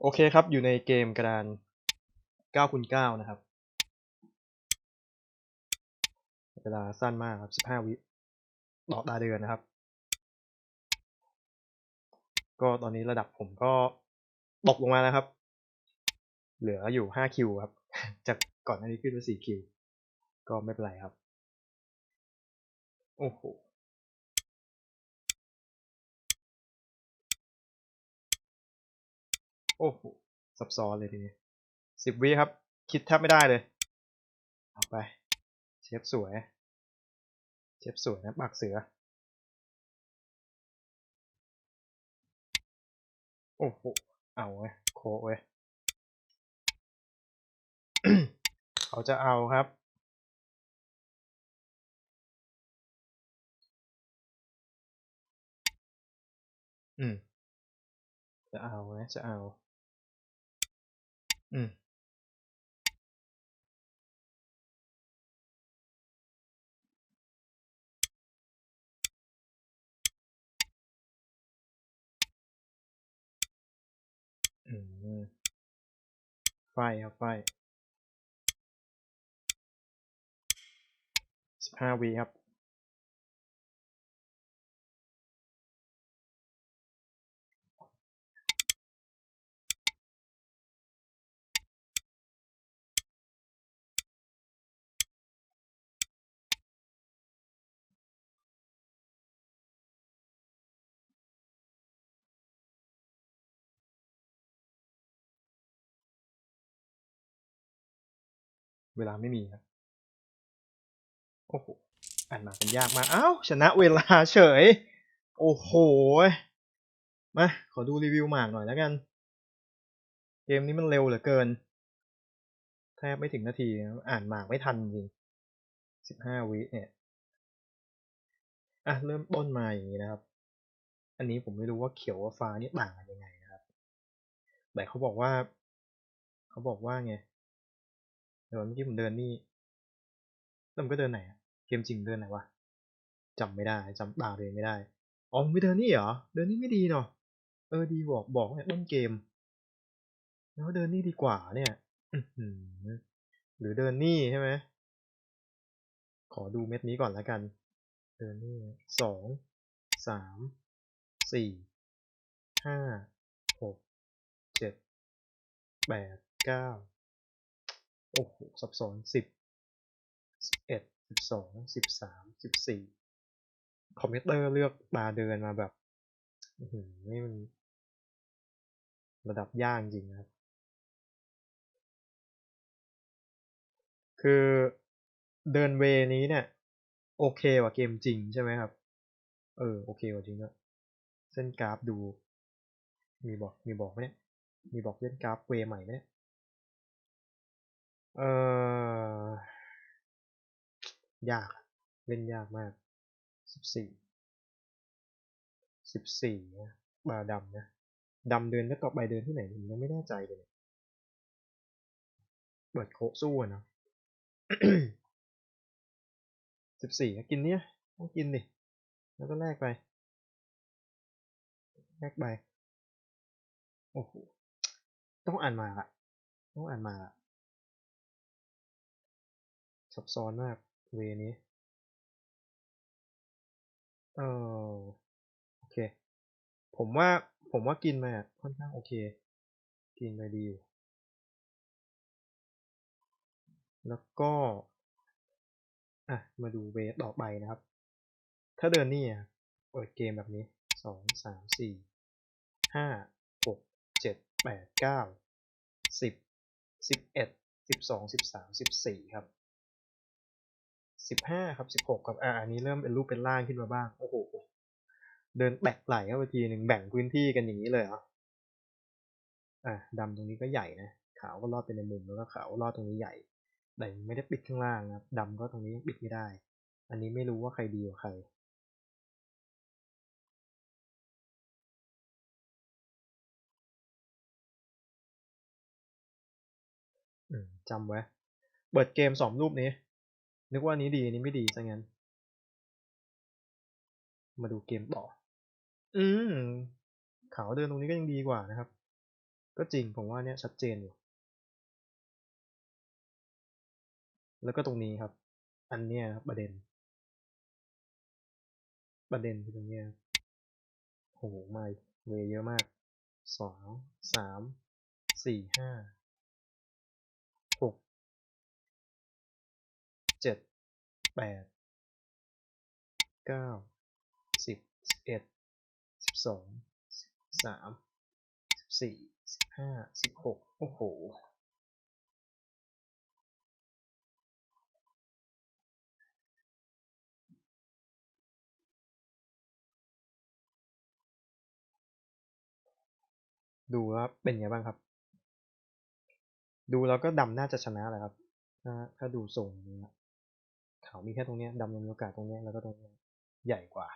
โอเคครับ อยู่ในเกมกระดาน9คูณ9นะครับ เวลาสั้นมากครับ 15 วิดอกดาเดือนนะครับ ก็ตอนนี้ระดับผมก็ตกลงมาแล้วครับ เหลืออยู่ 5 คิวครับ จากก่อนหน้านี้ขึ้นมา4คิว ก็ไม่เป็นไรครับ โอ้โห โอ้โหซับซ้อนเลยทีนี้สิบวิครับ คิดแทบไม่ได้เลย เอาไป เชฟสวย เชฟสวยนะปากเสือ โอ้โห เอาเว้ยโคเว้ยเขาจะเอาครับอืมจะเอาไหมจะเอา อืมอืมไฟครับไฟสิบห้าวีครับ เวลาไม่มีครับโอ้โหอ่านมาเป็นยากมากอ้าวชนะเวลาเฉย โอ้โหมาขอดูรีวิวหมากหน่อยแล้วกัน เกมนี้มันเร็วเหลือเกินแทบไม่ถึงนาทีอ่านหมากไม่ทันจริงสิบห้าวิเนี่ยอะเริ่มต้นมาอย่างนี้นะครับ อันนี้ผมไม่รู้ว่าเขียวกับฟ้านี่ต่างกันยังไงนะครับ แต่เขาบอกว่า เขาบอกว่าไง เดี๋ยวเมื่อกี้ผมเดินนี่แล้วมันก็เดินไหนเกมจริงเดินไหนวะจำไม่ได้จำตาเดินไม่ได้อ๋อไม่เดินนี่เหรอเดินนี่ไม่ดีเนาะเออดีบอกบอกเนี่ยต้นเกมแล้วเดินนี่ดีกว่าเนี่ยอื้อหือหรือเดินนี่ใช่ไหมขอดูเม็ดนี้ก่อนแล้วกัน เดินนี่สองสามสี่ห้าหกเจ็ดแปดเก้า โอ้โหซับซ้อนสิบสิบเอ็ดสิบสองสิบสามสิบสี่คอมพิวเตอร์เลือกมาเดินมาแบบนี่มัน ระดับยากจริงนะครับ คือเดินเวนี้เนี่ย โอเคกว่าเกมจริงใช่ไหมครับ เออ โอเคกว่าจริงด้วยเส้นกราฟดู มีบอกมีบอกไหมเนี่ยมีบอกเล่นกราฟเวใหม่ไหมเนี่ย เออยาก เล่นยากมากสิบสี่สิบสี่นะบาร์ดำนะดำเดินแล้วต่อไปเดินที่ไหนผมยังไม่แน่ใจเลยเปิดโคสู้เนาะสิบสี่กินเนี่ยต้องกินดิแล้วก็แลกไปแลกไปโอ้โหต้องอ่านมาอะต้องอ่านมาอะ ซับซ้อนมากเวนี้ เออโอเค ผมว่าผมว่ากินมาค่อนข้างโอเค กินไปดีอยู่แล้วก็ อะ มาดูเวต่อไปนะครับ ถ้าเดินนี่อะเปิดเกมแบบนี้สองสามสี่ห้าหกเจ็ดแปดเก้าสิบสิบเอ็ดสิบสองสิบสามสิบสี่ครับ สิบห้าครับสิบหกครับอ่าอันนี้เริ่มเป็นรูปเป็นร่างขึ้นมาบ้างโอ้โหเดินแบกไหลเข้าไปทีหนึ่งแบ่งพื้นที่กันอย่างนี้เลยเหรออะดำตรงนี้ก็ใหญ่นะขาวก็ลอดไปในมุมแล้วก็ขาวลอดตรงนี้ใหญ่แต่ไม่ได้ปิดข้างล่างนะครับดำก็ตรงนี้ยังปิดไม่ได้ อันนี้ไม่รู้ว่าใครดีกว่าใครจำไว้ เปิดเกมสองรูปนี้ นึกว่านี้ดีนี้ไม่ดีซะงั้น มาดูเกมต่อ อืมขาวเดินตรงนี้ก็ยังดีกว่านะครับ ก็จริงผมว่าเนี่ยชัดเจนอยู่ แล้วก็ตรงนี้ครับ อันเนี้ยครับประเด็น ประเด็นคือตรงเนี้ยโอ้โหมาเวเยอะมากสองสามสี่ห้า แปดเก้าสิบสิบเอ็ดสิบสองสิบสามสิบสี่สิบห้าสิบหกโอ้โหดูแล้วเป็นไงบ้างครับ ดูแล้วก็ดำน่าจะชนะแหละครับ ถ้าถ้าดูทรงนี้ ขาวมีแค่ตรงเนี้ยดำยังมีโอกาสตรงเนี้ยแล้วก็ตรงเนี้ยใหญ่กว่า